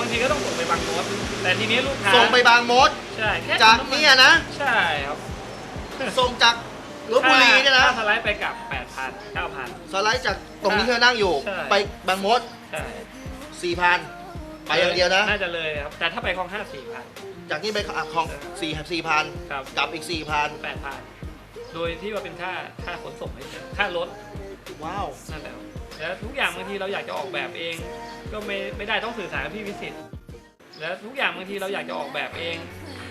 บางทีก็ต้องส่งไปบางมดแต่ทีนี้ลูกค้าส่งไปบางมด ใช่แค่จากน้ำมัเนี่ยนะ ใช่ครับส่งจากลบบุรีเนี่ยนะ ค่าสไลด์ไปกลับ 8,000 9,000 สไลด์จากตรงนี้ที่เรานั่งอยู่ ใช่ ไปบางมดใช่4,000ไปอย่างเดียวนะ น่าจะเลยครับ แต่ถ้าไปคลอง 5 4,000 จากนี้ไปอะของสี่สี่พันครับ กลับอีกสี่พัน8,000 โดยที่ว่าเป็นค่าค่าขนส่งให้เฉยค่ารถว้าว นั่นแหละครับ แล้วทุกอย่างบางทีเราอยากจะออกแบบเอง ก็ไม่ไม่ได้ต้องสื่อสารกับพี่วิสิตแล้วทุกอย่างบางทีเราอยากจะออกแบบเอง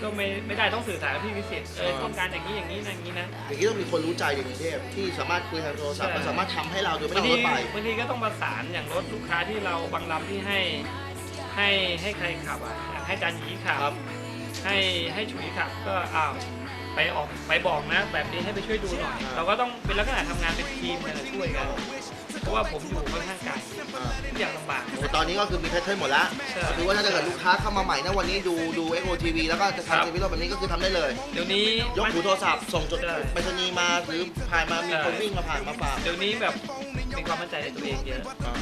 ก็ไม่ไม่ได้ต้องสื่อสารกับพี่วิสิตเออต้องการอย่างนี้อย่างนี้นะอย่างนี้นะอย่างนี้ต้องมีคนรู้ใจในกรุงเทพที่สามารถคุยทางโทรศัพท์ใช่และสามารถทำให้เราโดยไม่บาต้องงทีรถไป บางทีก็ต้องประสานอย่างรถลูกค้าที่เราบางลำที่ให้ให้ให้ใครขับอะอย่างให้จานหยีขับครับให้ให้ฉุยขับก็อ้าวไปออกไปบอกนะ แบบนี้ให้ไปช่วยดูหน่อยอ่าเราก็ต้องเป็นลักษณะทำงานเป็นทีมกันนะช่วยกัน เพราะว่าผมอยู่ค่อนข้างไกลอ่าทุกอย่างลำบากโอ้ตอนนี้ก็คือมีแพทเทิร์นหมดแล้วใช่ก็คือว่าถ้าเกิดลูกค้าเข้ามาใหม่นะวันนี้ดูดู XO TV แล้วก็จะครับทำทีวีแบบนี้ก็คือทำได้เลย เดี๋ยวนี้ ยกหูโทรศัพท์ส่งจดใช่ไปรษณีย์มาหรือผ่านมามีคนวิ่งมาผ่านมาฝากเดี๋ยวนี้แบบมีความมั่นใจในตัวเองเยอะ อ่า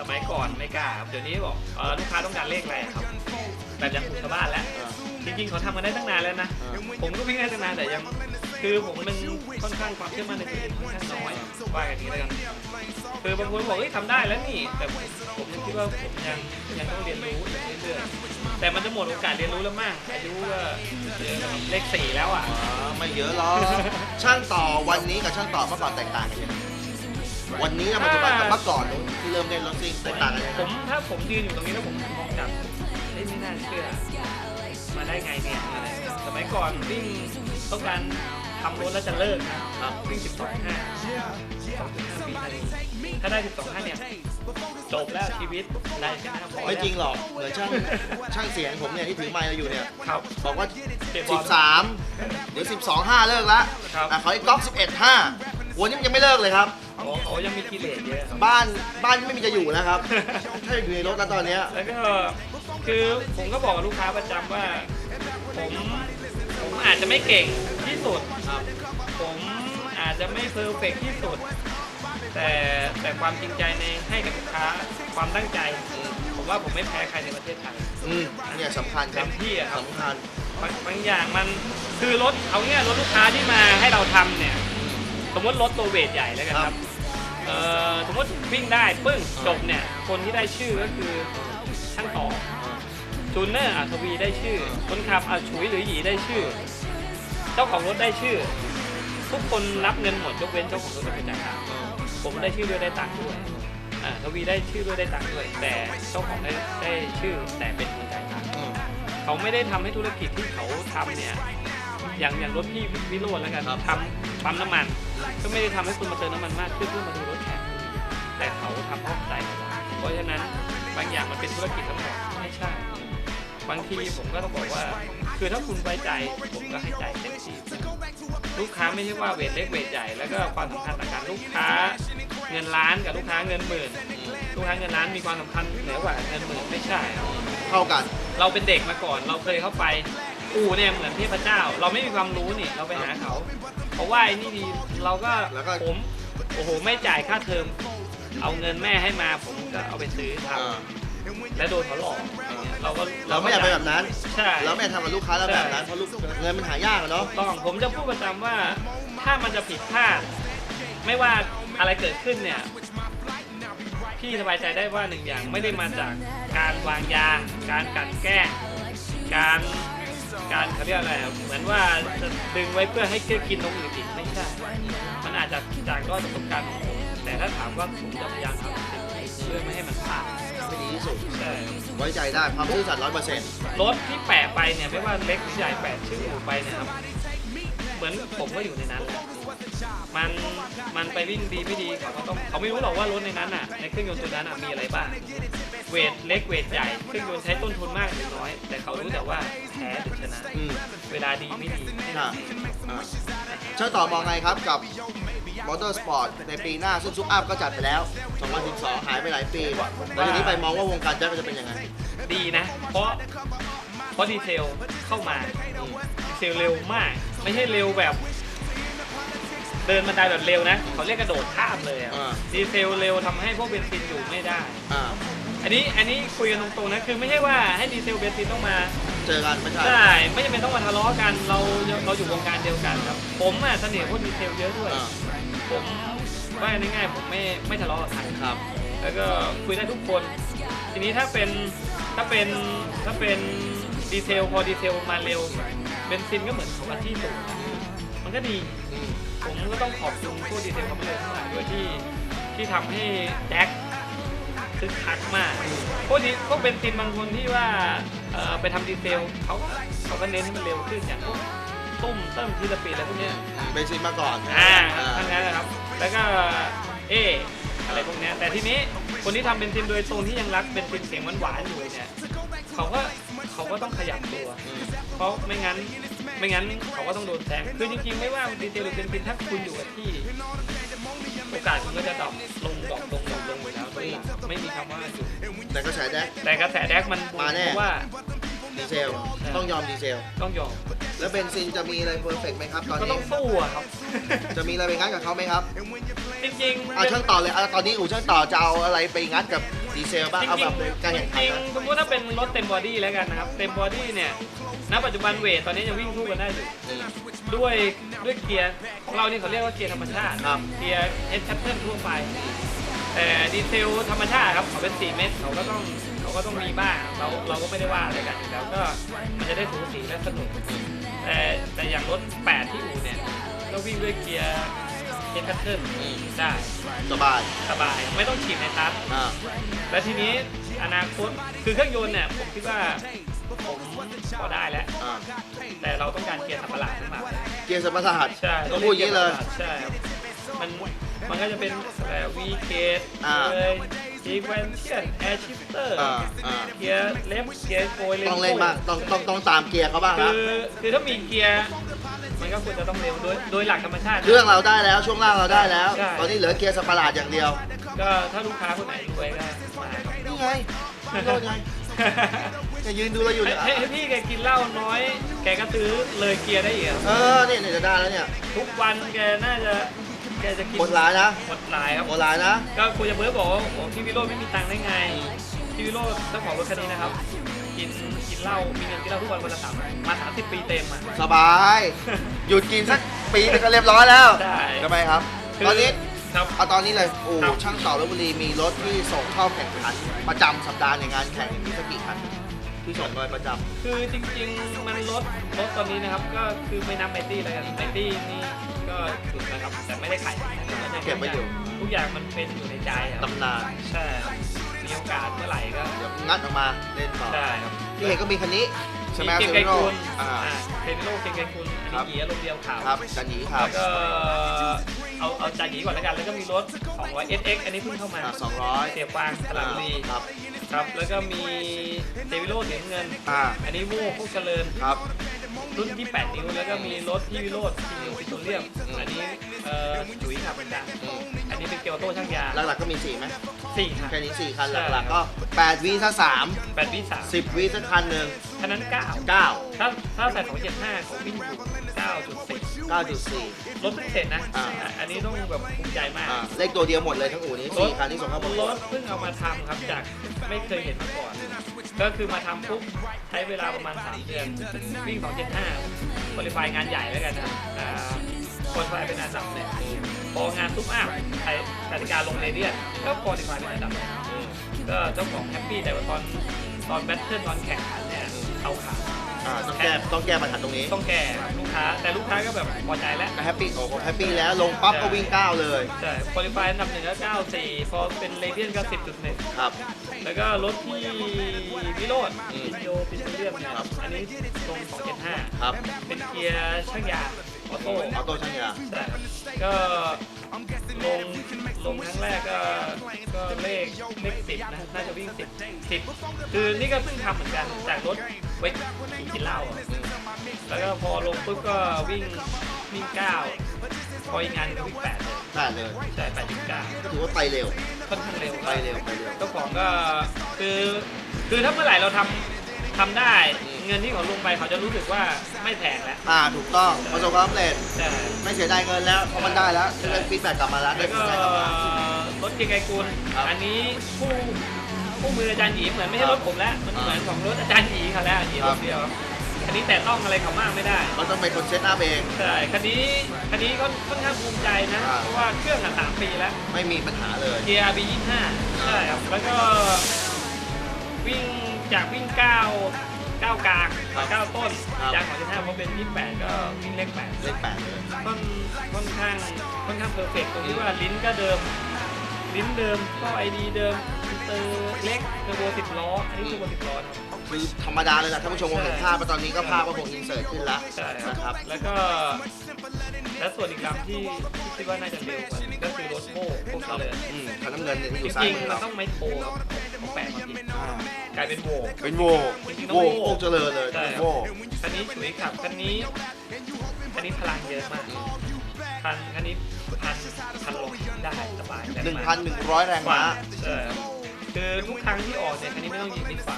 สมัยก่อนไม่กล้าครับเดี๋ยวนี้บอกเออลูกค้าต้องการเลขอะไรครับ แบบอย่างกลุ่มชาวบ้านแล้ว อ่า จริงๆเขาทำกันได้ตั้งนานแล้วนะ อ่า ผมก็วิ่งได้ตั้งนานแต่ยัง คือผมมันค่อนข้างความเชื่อมั่นในตัวเองค่อนข้างน้อยว่ากันทีแล้วกันคือบางคนบอกเฮ้ยทำได้แล้วนี่ แต่ผมยังคิดว่าผมยังยังต้องเรียนรู้อีกเรื่อยๆแต่มันจะหมดโอกาสเรียนรู้แล้วมั่งอายุก็เยอะแล้วเลขสี่แล้วอะอ่าไม่เยอะหรอกช่างต่อวันนี้กับช่างต่อเมื่อก่อนแตกต่างกันยังไงวันนี้กับปัจจุบันกับเมื่อก่อนที่เริ่มเล่นรถซิ่งแตกต่างกันยังไงผมถ้าผมยืนอยู่ตรงนี้แล้วผมมองกลับเฮ้ยไม่น่าเชื่อมาได้ไงเนี่ยอะไรสมัยก่อนวิ่งต้องการ ทำรถแล้วจะเลิกนะครับวิ่ง12 5 2.5ปีนาทีถ้าได้ 12 5 เนี่ย จบแล้วชีวิตได้แค่หน้าพอไม่จริงหรอกเหมือนช่างช่างเสียงผมเนี่ยที่ถือไมค์เราอยู่เนี่ยครับ บอกว่า เตะบอล 13 เดี๋ยว 12 5 เลิกละครับ อะขออีกก๊อก11 5วันนี้มันยังไม่เลิกเลยครับ โอ้โหยังมีกิเลสเยอะครับ บ้านบ้านไม่มีจะอยู่แล้วครับ ถ้าอยู่ในรถแล้วตอนเนี้ย แล้วก็คือผมก็บอกกับลูกค้าประจำว่า ผมผมอาจจะไม่เก่งที่ สุดผมอาจจะไม่เพอร์เฟกต์ที่สุด แต่แต่ความจริงใจในให้กับลูกค้าความตั้งใจ ผมว่าผมไม่แพ้ใครในประเทศไทยอืมเนี่ยสำคัญคเต็รับมที่อะครับ สำคัญ บางบางอย่างมันคือรถเอาเนี่ยรถลูกค้าที่มาให้เราทำเนี่ย สมมติรถตัวเวทใหญ่แล้วกันครับเอ่อสมมติวิ่งได้ปึ้งจบเนี่ย คนที่ได้ชื่อก็คือช่างต่อจูนเนอร์อัศวีได้ชื่อ คนขับอาฉุยหรือหยีได้ชื่อ เจ้าของรถได้ชื่อ ทุกคนรับเงินหมดยกเว้นเจ้าของรถเป็นคนจ่ายตังค์ผมได้ชื่อด้วยได้ตังค์ด้วยอ่าทวีได้ชื่อด้วยได้ตังค์ด้วย แต่เจ้าของได้ได้ชื่อแต่เป็นคนจ่ายตังค์อืมเขาไม่ได้ทำให้ธุรกิจที่เขาทำเนี่ยอย่างอย่างรถพี่วิโรจน์แล้วกันครับ ทำปั๊มน้ำมัน ก็ไม่ได้ทำให้คุณมาเติมน้ำมันมากขึ้นเพื่อมาดูรถแข่งแต่เขาทำเพราะใจเขาเพราะฉะนั้นบางอย่างมันเป็นธุรกิจทั้งหมดไม่ใช่ บางทีผมก็ต้องบอกว่า คือถ้าคุณไว้ใจผมก็ให้ใจเต็มที่ลูกค้าไม่ใช่ว่าเวทเล็กเวทใหญ่แล้วก็ความสำคัญต่างกันลูกค้าเงินล้านกับลูกค้าเงินหมื่นลูกค้าเงินล้านมีความสำคัญเหนือกว่าเงินหมื่นไม่ใช่ครับเท่ากัน เราเป็นเด็กมาก่อน เราเคยเข้าไปอู่เนี่ยเหมือนเทพเจ้า เราไม่มีความรู้นี่เราไปหาเขาเขาว่าไอ้นี่ดีเราก็แล้วก็ ผมโอ้โหไม่จ่ายค่าเทอมเอาเงินแม่ให้มาผมก็เอาไปซื้อทอ่าำและโดนเขาหลอก เราก็เราไม่อยากเป็นแบบนั้น ใช่เราไม่อยากทำกับลูกค้าเราแบบนั้นเพราะลูกเงินมันหายากอะเนาะ ต้องผมจะพูดประจำว่าถ้ามันจะผิดพลาด ไม่ว่าอะไรเกิดขึ้นเนี่ย พี่สบายใจได้ว่าหนึ่งอย่างไม่ได้มาจากการวางยา การกลันแกล้งการการเขาเรียกอะไรอะเหมือนว่าจะดึงไว้เพื่อให้เพื่อกินนมอื่นอีกไม่ใช่ มันอาจจะจากด้อยประสบการณ์ของผมแต่ถ้าถามว่าผมจะพยายามทำ เต็มที่เพื่อไม่ให้มันพลาดไม่ดีที่สุดใช่ไว้ใจได้ความซื่อสัตย์ร้อยเปอร์เซ็นต์รถที่แปะไปเนี่ยไม่ว่าเล็กหรือใหญ่แปะชื่อไปเนี่ยครับเหมือนผมก็อยู่ในนั้นแหละมันมันไปวิ่งดีไม่ดีเขาก็ต้องเขาไม่รู้หรอกว่ารถในนั้นอะในเครื่องยนต์ตัวนั้นอะมีอะไรบ้างเวทเล็กเวทใหญ่เครื่องยนต์ใช้ต้นทุนมากหรือน้อย แต่เขารู้แต่ว่าแพ้หรือชนะ อืมเวลาดีไม่ดีแค่นั้นเองอ่าช่างต่อมองไงครับกับ มอเตอร์สปอร์ตในปีหน้า ซึ่งซุปอัพก็จัดไปแล้ว 2012 หายไปหลายปีแล้วทีนี้ไปมองว่าวงการแจ๊สมันจะเป็นยังไง ดีนะ เพราะเพราะดีเทลเข้ามาดีเทลเร็วมาก ไม่ใช่เร็วแบบ เดินบันไดแบบเร็วนะ เขาเรียกกระโดดข้ามเลยอะอ่า ดีเทลเร็วทำให้พวกเบนซินอยู่ไม่ได้ อ่าอันนี้อันนี้คุยกันตรงๆนะคือไม่ใช่ว่าให้ดีเซลเบนซินต้องมา เจอกันไม่ใช่ ใช่ไม่จำเป็นต้องมาทะเลาะกันเราเราอยู่วงการเดียวกันครับ ผมอะเสน่ห์พวกดีเทลเยอะด้วย อ่า ผมว่าง่ายๆผมไม่ไม่ทะเลาะกับใครครับ แล้วก็คุยได้ทุกคน ทีนี้ถ้าเป็นถ้าเป็นถ้าเป็นดีเทลพอดีเทลมาเร็วเบนซินก็เหมือนของอาชีพสูงมันก็ดี ผมก็ต้องขอบคุณพวกดีเทลคอมเตอร์ทั้งหลายด้วยที่ที่ทำให้แจ็คคึกคักมากพวกดีพวกเบนซินบางคนที่ว่าเอ่อไปทำดีเทลเขาก็เขาก็เน้นให้มันเร็วขึ้นอย่างพวก ตุ้มเติมทีละปีอะไรพวกเนี้ยเบนซินมาก่อนอ่าอ่าทั้งนั้นนะครับ แล้วก็เออะไรพวกเนี้ยแต่ทีนี้คนที่ทำเบนซินโดยตรงที่ยังรักเบนซินเสียงหวานๆอยู่เนี่ยเขาก็เขาก็ต้องขยับตัวอืมเพราะไม่งั้นไม่งั้นเขาก็ต้องโดนแซงคือจริงๆไม่ว่าดีเทลหรือเป็นฟินถ้าคุณอยู่กับที่โอกาสคุณก็จะดรอปลงดรอปลงดรอปลงอยู่แล้วโดยหลักไม่มีคำว่าหยุดแต่ก็ใช้ได้แต่กระแสแดกมันมาแน่เพราะว่าดีเซลต้องยอมดีเซลต้องยอม แล้วเบนซินจะมีอะไรเพอร์เฟกไหมครับตอนก็ต้นี้องสู้อะครับ จะมีอะไรไปงัดกับเขาไหมครับจริงๆเอาช่างต่อเลยเอาตอนนี้อู่ช่างต่อจะเอาอะไรไปงัดกับดีเซลบ้างเอาแบบในการแข่งขันจริงนะๆสมมติถ้าเป็นรถเต็มบอดี้แล้วกันนะครับ เต็มบอดี้เนี่ย ณ ปัจจุบันเวทตอนนี้ยังวิ่งสู้กันได้อยู่ อืม ด้วยด้วยเกียร์ของเรานี่เขาเรียกว่าเกียร์ธรรมชาติครับ เกียร์เอสแพทเทิร์นทั่วไป แต่ดีเซลธรรมชาติครับเขาเป็น 4 เมตรเขาก็ต้องเขาก็ต้องมีบ้างเราเราก็ไม่ได้ว่าอะไรกันอยู่แล้วก็มันจะได้สูสีและสนุก แต่แต่อย่างรถ 8 ที่อู่เนี่ย ก็วิ่งด้วยเกียร์เอสแพทเทิร์นได้สบายสบายไม่ต้องฉีดในตัสอ่าแล้วทีนี้อนาคตคือเครื่องยนต์เนี่ยผมคิดว่าผมพอได้แล้ว อ่าแต่เราต้องการเกียร์สับประหลาดขึ้นมาเกียร์สมรรถหัสใช่ต้องพูดอย่างนี้เลย ใช่ครับมันมันก็จะเป็นอะไรวีเกตอ่า เลย ซีเควนเชียนแอร์ชิฟเตอร์อ่าอ่าเกียร์เลฟเกียร์โกยต้องเล่นบ้างต้องต้องต้องตามเกียร์เขาบ้างคืครับ อคือถ้ามีเกียร์มันก็ควรจะต้องเร็วโดยโดยหลักธรรมชาตินะ เครื่องเราได้แล้วช่วงล่างเราได้แล้ว ใช่ ตอนนี้เหลือเกียร์สปาร์ลาดอย่างเดียวก็ถ้าลูกค้าคนไหนรวยก็มาครับ นี่ไงพี่โรจน์ไงจะยืนดูเราอยู่เนี่ยให้ให้พี่แกกินเหล้าน้อย แกก็ซื้อเลยเกียร์ได้อีกครับเออเนี่ยเนี่ยจะได้แล้วเนี่ยทุกวันแกน่าจะ แกจะกินหมดร้ายนะหมดหลายครับโบราณนะ ก็คุยกับเบิร์ดบอกว่าโอ้พี่วิโรจน์ไม่มีตังค์ได้ไง พี่วิโรจน์เจ้าของรถคันนี้นะครับ กินกินเหล้า มีเงินกินเหล้าทุกวันวันละสามมาสามสิบปีเต็มอะ สบาย หยุดกินสักปีนึงก็เรียบร้อยแล้วใช่ทำไมครับ คือตอนนี้ครับ เอาตอนนี้เลยโอ้ครับ ช่างต่อลบบุรีมีรถที่ส่งเข้าแข่งขัน ประจำสัปดาห์ในงานแข่งมีสักกี่คันที่ส่งไปประจำคือจริงๆมันรถรถตอนนี้นะครับ ก็คือไม่นับไมตี้แล้วกันไมตี้นี่ ก็สุดนะครับ แต่ไม่ได้ขายเก็บไว้อยู่ ทุกอย่างมันเป็นอยู่ในใจอะครับตำนานใช่มีโอกาสเมื่อไหร่ก็เดี๋ยวงัดออกมาเล่นต่อได้ครับ ที่เห็นก็มีคันนี้ใช่ไหมเก่งเซไกโรคุณอ่าอ่าเซนโรเก่งไกคุณครัอับ นนี้หยีอารมณ์เดียวขาวครับจันหยีครัแล้บวก็เอาเอาจานหยีก่อนแล้วกันแล้วก็มีรถ200 SX อันนี้เพิ่งเข้ามาสองร้อยเสียฟางสระบุรีครับ ครับ แล้วก็มีเดวิโลเสียงเงิน อ่า อันนี้โม่พวกเจริญ ครับ รุ่นที่ 8 นิ้ว แล้วก็มีรถที่วิโรธที่นิวปิโตรเลียมอันนี้เอ่อจุ๋ยขับเหมือนกันอืมอันนี้เป็นเกียวโต้ช่างยาหลักๆก็มีสี่ไหมสี่ค่ะแค่นี้สี่คันใช่หลักๆก็แปดวิถ้าสามแปดวิสามสิบวิสักคันหนึ่งคันนั้นเก้าเก้าถ้าถ้าใส่275เขาวิ่งอยู่9.4เก้าจุดสี่รถพิเศษนะอ่าอะอันนี้ต้องแบบภูมิใจมากอ่าเลขตัวเดียวหมดเลยทั้งอู่นี้สี่คันที่ส่งเข้าประกรวดถเพิ่งเอามาทำครับจากไม่เคยเห็นมาก่อน ก็คือมาทำปุ๊บใช้เวลาประมาณ 3 เดือน วิ่ง 275บริไฟงานใหญ่แล้วกันนะอ่าคนไฟเป็นอันดับเนี่ยพองานทุบอัพไทยกติกาลงเรเดียนก็คอลิฟายเป็นอันดับหนึ่งอืมก็เจ้าของแฮปปี้แต่ว่าตอนตอนแบทเทิลตอนแข่งขันเนี่ยเอาขา อ่าต้องแก้ต้องแก้ปัญหาตรงนี้ต้องแก้ครับลูกค้า แต่ลูกค้าก็แบบพอใจแล้วก็แฮปปี้โอ้โหแฮปปี้แล้วลงปั๊บก็วิ่งเก้าเลย ใช่คุริฟายอันดับหนึ่งก็94พอเป็นเรเดียนก็10.1ครับ แล้วก็รถที่วิโรดอืมพิโยพิโตเรียมเนี่ยครับอันนี้ลง275ครับเป็นเกียร์ช่างยาออโต้ ออโต้ช่างยาใช่ก็ลงลงครั้งแรกก็ก็เลขเลขสิบนะน่าจะวิ่งสิบสิบคือนี่ก็เพิ่งทำเหมือนกันจากรถไว้ขี่กินเหล้าอะแล้วก็พอลงปุ๊บก็วิ่งวิ่งเก้าพออีกงานก็วิ่งแปดเลยได้เลยใช่แปดจุดเก้าก็ถือว่าไปเร็วค่อนข้างเร็วไปเร็วไปเร็วเจ้าของก็คือคือถ้าเมื่อไหร่เราทำทำได้อืมเงินที่เขาลงไปเขาจะรู้สึกว่าไม่แพงแล้วอ่าถูกต้องประสบความสำเร็จใช่ไม่เสียดายเงินแล้วเพราะมันได้แล้วได้ฟีดแบ็กกลับมาแล้วได้แล้วฟีก็ดแบ็กกลับมารถเกียร์ไกรกุลครับอันนี้ผู้ผ คู่มืออาจารย์หยีเหมือนไม่ใช่รถผมแล้ว มันเหมือนของรถอาจารย์หยีเขาแล้วหยีรถเดียวคันนี้แต่ต้องอะไรเขามากไม่ได้มันต้องเป็นคนเซตอัพเองใช่คันนี้คันนี้ก็ค่อนข้างภูมิใจนะอ่าเพราะว่าเครื่องอะสามปีแล้ว ไม่มีปัญหาเลยเกียร์ RB 25ใช่ครับ แล้วก็วิ่งจากวิ่ง9 9กลางครับเก้าต้นครับจากของ15พอเป็น 28 ก็วิ่งเลข8เลขแปดเลยค่อนค่อนข้างค่อนข้างเพอร์เฟกตรงที่ว่าลิ้นก็เดิม ลิ้นเดิมก็ไอดีเดิมอินเตอร์เล็กเทอร์โบ10ล้ออันนี้เทอร์โบ10ล้อนะครับ คือธรรมดาเลยนะท่านผู้ชมคงเห็นภาพมาตอนนี้ก็ภาพก็คงอินเสิร์ตขึ้นแล้วใช่คนะครัรับบแล้วก็ และส่วนอีกลำที่ที่คิดว่าน่าจะเร็วกว่าก็คือรถโม่โคเจริญอืมคันน้ำเงินเนี่ยที่อจยู่ซ้ายริงมือๆมันเราต้องไม่โทรครับของแปลกมาทีอ่ากลายเป็นโว เป็นโวจริงๆต้โวองโว่โคกเจริญเลยใช่เป็นครับ โวคันนี้ฉุยขับคันนี้คันนี้พลังเยอะมาก คันคันนี้พันพันลงได้สบายได้หนึ่งมากพันหนึ่งร้อยแรงกว่าม้าใช่ครับคือทุกครั้งที่ออกเนี่ยคันนี้ไม่ต้องยิงติดไฟ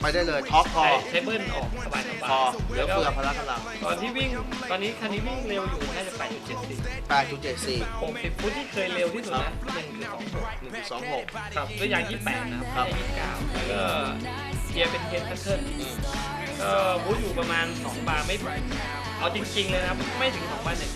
ไปได้เลยท็อปพอใช้ใช้เบิ้ลออกสบายสพบาอยเหลือเฟือพละกำลังตอนที่วิ่งตอนนี้คันนี้วิ่งเร็วอยู่น่าจะ8.70 8.74 60ฟุตที่เคยเร็วที่สุดนะ1.26 1.26ครับตัวอย่าง28นะครับไม่ใช่29แล้วก็เกียร์เป็นเทนพัทเทิลอืมก็บูทอยู่ประมาณ 2 บาร์ไม่ เอาจริงๆเลยนะครับไม่ถึง2บาร์หนึ่ง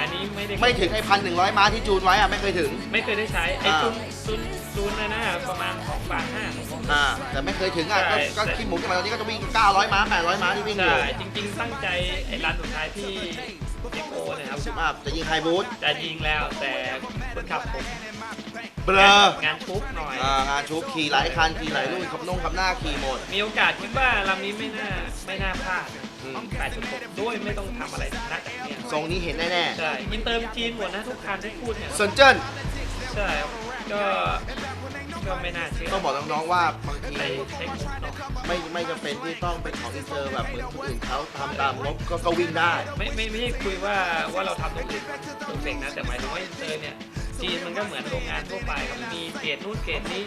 อันนี้ไม่ได้ไม่ถึงไอ้พันหนึ่งร้อยม้าที่จูนไว้อะไม่เคยถึง ไม่เคยได้ใช้ไอ้อ่า ซุนซุนซุนนะนะประมาณ2บาร์5ของผมอ่าแต่ไม่เคยถึงอะก็ใช่ ก็ขี้หมูกันมาตอนนี้ก็จะวิ่ง900ม้า800ม้าที่วิ่งอยู่ใช่จริง ๆ ตั้งใจไอ้ร้านสุดท้ายที่เอ็กโอนะครับสุภาพจะยิงไฮบูทจะยิงแล้วแต่คนขับผมเบลอ งานชุบหน่อย อ่างานชุบขี่หลายคันขี่หลายรุ่นขับนงขับหน้าขี่หมด มีโอกาสคิดว่าลำนี้ไม่น่าไม่น่าพลาดอืม 8.6 ด้วยไม่ต้องทำอะไรนักจากเนี่ยทรงนี้เห็นแน่ใช่อินเตอร์จีนหมดนะทุกคันที่พูดเนี่ยๆเซินเจิ้นใช่ครับก็ก็ไม่น่าเชื่อต้องบอกน้องๆว่าบางทีใช้ใช้งบเนาะไม่ไม่จำเป็นที่ต้องเป็นของอินเตอร์แบบเหมือนคนอื่นเขาทำตามงบก็ก็วิ่งได้ ไม่ไม่ไม่ใช่คุยว่าว่าเราทำตรงอื่นมันเพอร์เฟกต์นะแต่หมายถึงว่าอินเตอร์เนี่ยจีนมันก็เหมือนโรงงานทั่วไปครับมีเกรดนู่นเกรดนี้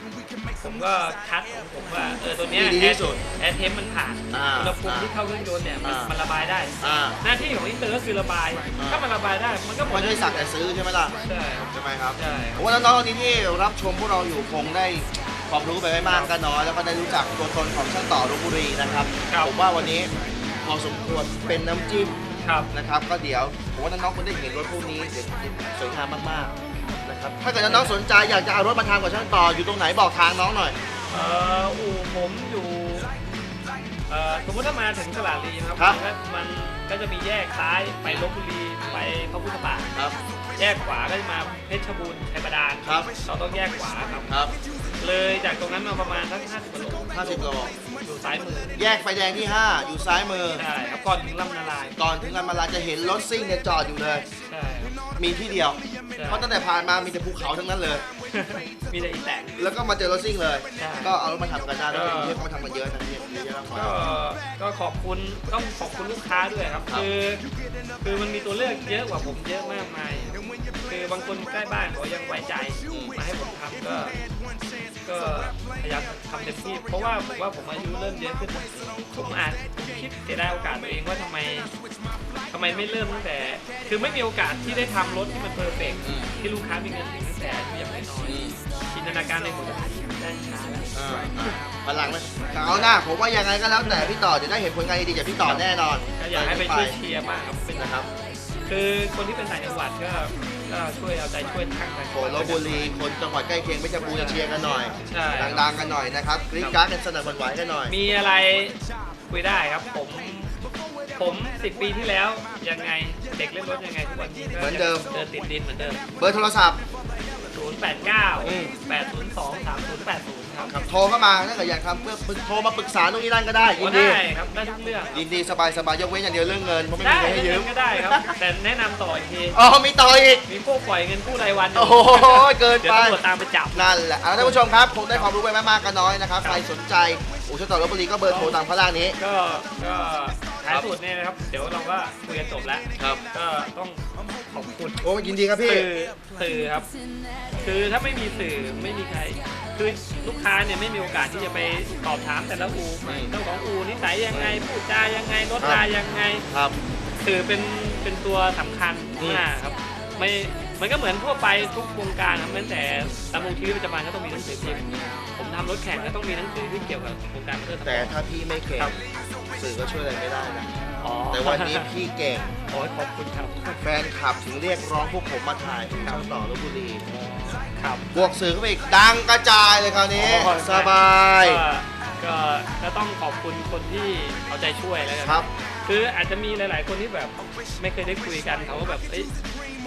ผมก็คัดของผมว่าเออตัวเนี้ยดีที่สุดแอร์เทมมันผ่านอ่าอุณหภูมิที่เข้าเครื่องยนต์เนี่ยมันอ่ามัมันระบายได้ อ่าหน้าที่ของอินเตอร์ก็คือระบาย อ่า ถ้ามันระบายได้มันก็หมดไม่ใช่สั่งแต่ซื้อใช่ไหมล่ะใช่ครับใช่ไหมครับใช่ครับผมว่าน้องๆตอนนี้ที่รับชมพวกเราอยู่คงได้ความรู้ไปไม่มากก็น้อยแล้วก็ได้รู้จักตัวตนของช่างต่อลพบุรีนะครับครับ ผมว่าวันนี้พอสมควรเป็นน้ำจิ้มครับ นะครับ ก็เดี๋ยวผมว่าน้องๆคงได้เห็นรถพวกนี้เดี๋ยวสวยงามมากๆนะ ครับถ้าเกิดน้องๆสนใจอยากจะเอารถมาทำกับช่างต่ออยู่ตรงไหนบอกทางน้องหน่อย เอ่ออู่ผมอยู่เอ่อสมมติถ้ามาถึงสระบุรีนะครับครับมันก็มันก็จะมีแยกซ้ายไปลบบุรีไปพระพุทธบาทครับ แยกขวาก็จะมาเพชรบูรณ์ชัยบาดาลครับ เราต้องแยกขวาครับ ครับเลยจากตรงนั้นมาประมาณสัก50กิโล50โลอยู่ซ้ายมือแยกไฟแดงที่ 5 อยู่ซ้ายมือ ใช่ครับก่อนถึงลำนาลายก่อนถึงลำมาลาจะเห็นรถซิ่งเนี่ยจอดอยู่เลย ใช่ครับมีที่เดียวใช่ เพราะตั้งแต่ผ่านมามีแต่ภูเขาทั้งนั้นเลย มีแต่อีแตก แล้วก็มาเจอรถซิ่งเลย ใช่ ก็เอารถมาทำกันได้แล้วก็กรุงเทพเขามาทำกันเยอะนะเนี่ยเยอะมากกว่า ก็ก็ขอบคุณต้องขอบคุณลูกค้าด้วยครับ ครับ คือคือมันมีตัวเลือกเยอะกว่าผมเยอะมากมายคือบางคนใกล้บ้านเขายังไว้ใจมาให้ผม ทำก็ก็พยายามทำเต็มที่เพราะว่าผมว่าผมอายุเริ่มเยอะขึ้นผมอาจคิดเสียดายโอกาสตัวเองว่าทำไมทำไมไม่เริ่มตั้งแต่ คือไม่มีโอกาสที่ได้ทำรถที่มันเพอร์เฟกต์อืม ที่ลูกค้ามีเงินถึงตั้งแต่อายุยังไม่น้อยอืมจินตนาการในหัวได้ช้าแล้ว อ่าอ่าพลังนะแต่เอาหน้าผมว่ายังไงก็แล้วแต่พี่ต่อเดี๋ยวได้เห็นผลงานดีๆจากพี่ต่อแน่นอนก็อยากให้ไปช่วยเชียร์บ้างครับเป็นนะครับ คือคนที่เป็นต่างจังหวัดก็ ก็ช่วยเอาใจช่วยทางต่างจัโคงหวัดลบุรีคนจังหวัดใกล้เคียงเพชรบูรณ์จะเชียร์กันหน่อยใช่ครับดังๆกันหน่อยนะครับกรี๊ดกราร์ดกันสนั่นหวั่นไหวกันหน่อย มีอะไรคุยได้ครับผม ผมสิบปีที่แล้วยังไงเด็กเล่นรถยังไงทุกวันนี้ก็เหมือนเดิม เดินติดดินเหมือนเดิม เบอร์โทรศัพท์ 0 8 9อืม8 0 2 3 0 8 0 ครับครับโทรเข้ามาถ้าเกิดอยากทำเพื่อโทรมาปรึกษาตรงนี้นั่นก็ได้ยิก็นดีได้ครับได้ทุกเรื่องยินดีสบายสบายยกเว้นอย่างเดียวเรื่องเงินเพราะไม่มีได้ใครให้เรื่ยืองมก็ได้ครับ แต่แนะนำต่ออีกที อ๋อมีต่ออีก มีพวกปล่อยเงินกู้รายวันยู่โอ้โหเกินเดี๋ยวไปตำรวจตามไปจับ นั่นแหละเอาท่านผู้ชมครับคงได้ความรู้ไปไม่มากก็น้อยนะครับใครสนใจอู่ช่างต่อลบบุรีก็เบอร์โทรตามข้างล่างนี้ ก็ก็ ท้ายสุดเนี่ยนะครับ เดี๋ยวเราก็คุยกันจบแล้วครับ ก็ต้องขอบคุณโอ้ยินดีครับพี่ สื่อสื่อครับ คือถ้าไม่มีสื่อไม่มีใคร คือลูกค้าเนี่ยไม่มีโอกาสที่จะไปตอบถามแต่ละอูอืมเจ้าของอูนิสัยยังไงพูดจายังไงรถลายังไง ครับ สื่อเป็นเป็นตัวสำคัญอืม มากครับ ไม่มันก็เหมือนทั่วไปทุกวงการครับแม้แต่ตามวงชีวิตประจำวันก็ต้องมีหนังสือพิมพ์ผมทำรถแข่งก็ต้องมีหนังสือที่เกี่ยวกับวงการมอเตอร์สปแต่อร์ตถ้าพี่ไม่เก่งครับ สื่อก็ช่วยอะไรไม่ได้นะอ๋อแต่วันนี้พี่เก่ง โอ้ยขอบคุณครับแฟนคลับถึงเรียกร้องพวกผมมาถ่ายที่ช่องต่อลบบุรี ครับ บวกสื่อเข้าไปอีกดังกระจายเลยคราวนี้อ๋อสบาย ก็ก็ก็ต้องขอบคุณคนที่เอาใจช่วยแล้วกันครับ คืออาจจะมีหลาย ๆ คนที่แบบไม่เคยได้คุยกันเขาก็แบบเอ้ย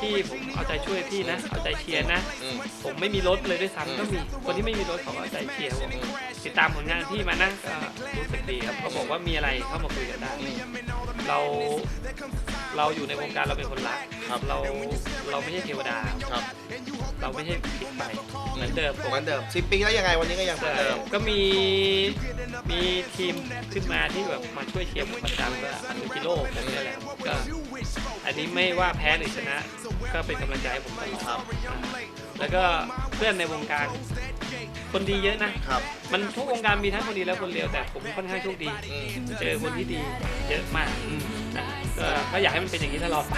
พี่ผมเอาใจช่วยพี่นะ เอาใจเชียร์นะ อืม ผมไม่มีรถเลยด้วยซ้ำก็มีคนที่ไม่มีรถเขาก็เอาใจเชียร์บอกติดตามผลงานพี่มานะก็รู้สึกดีครับเขาบอกว่ามีอะไรเข้ามาคุยกันได้เรา เราอยู่ในวงการเราเป็นคนรักครับเราเราไม่ใช่เทวดา ครับ เราไม่ใช่ผิดไปเหมือนเดิมผมเหมือนเดิมสิปีแล้วยังไงวันนี้ก็ยังเหมือนเดิมก็มีมีทีมขึ้นมาที่แบบมาช่วยเชียร์ผมประจำก็อันกิโลผมเนี่ยแหละครับก็อันนี้ไม่ว่าแพ้หรือชนะ ก็เป็นกำลังใจให้ผมตลอดครับอ่าแล้วก็เพื่อนในวงการ คนดีเยอะนะ ครับ มันทุกวงการมีทั้งคนดีและคนเลวแต่ผมค่อนข้างโชคดี อืม เจอคนที่ดีเยอะมากนะก็ก็อยากให้มันเป็นอย่างนี้ตลอดไป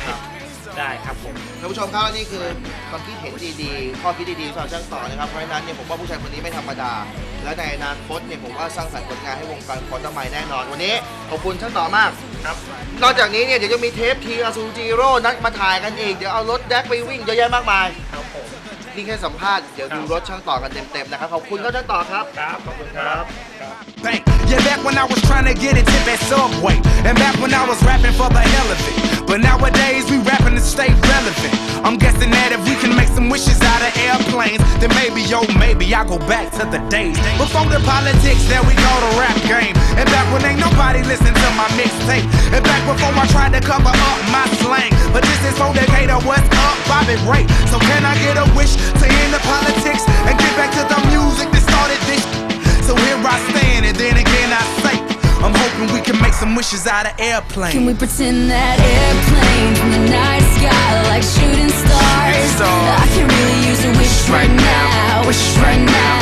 ได้ครับผม ท่านผู้ชมครับนี่คือความคิดเห็นดีๆ ข้อคิดดีๆสำหรับช่างต่อนะครับ เพราะฉะนั้นเนี่ยผมว่าผู้ชายคนนี้ไม่ธรรมดา และในอนาคตเนี่ยผมว่าสร้างสรรค์ผลงานให้วงการคอร์ตไมแน่นอน วันนี้ขอบคุณช่างต่อมาก ครับ นอกจากนี้เนี่ยเดี๋ยวจะมีเทปทีอาซูจิโร่นัดมาถ่ายกันอีกเดี๋ยวเอารถแดกไปวิ่งเยอะแยะมากมายครับผม นี่แค่สัมภาษณ์ เดี๋ยวดูรถช่างต่อกันเต็มๆนะครับ ขอบคุณครับช่างต่อครับ ครับ ขอบคุณครับ Bank. Yeah, back when I was trying to get a tip at Subway. And back when I was rapping for the hell of it. But nowadays we rapping to stay relevant. Of airplanes, then maybe, yo, maybe I'll go back to the days. Before the politics, there we go, the rap game. And back when ain't nobody listen to my mixtape. And back before I tried to cover up my slang. But this is for Decatur, what's up, Bobby Ray. So can I get a wish to end the politics and get back to the music that started this? So here I stand, and then again I say, I'm hoping we can make some wishes out of airplanes. Can we pretend that airplanes in the night sky like shooting stars? stars. I can really use a wish right now, wish right now,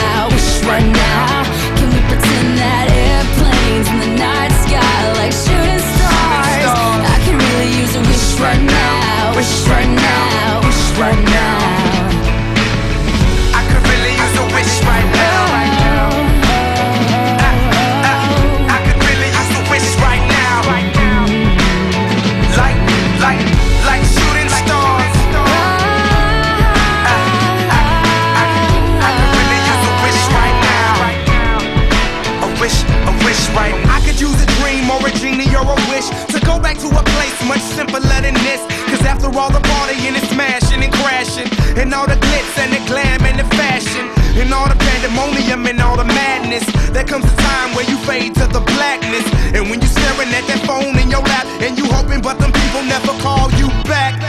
or a genie or a wish to go back to a place much simpler than this. Cause after all the partying and smashing and crashing, and all the glitz and the glam and the fashion, and all the pandemonium and all the madness, there comes a time where you fade to the blackness. And when you're staring at that phone in your lap, and you hoping, but them people never call you back.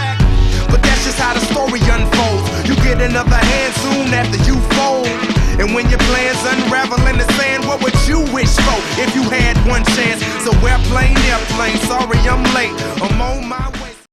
But that's just how the story unfolds. You get another hand soon after you fold. And when your plans unravel in the sand, if you had one chance. So airplane, airplane, sorry I'm late. I'm on my way.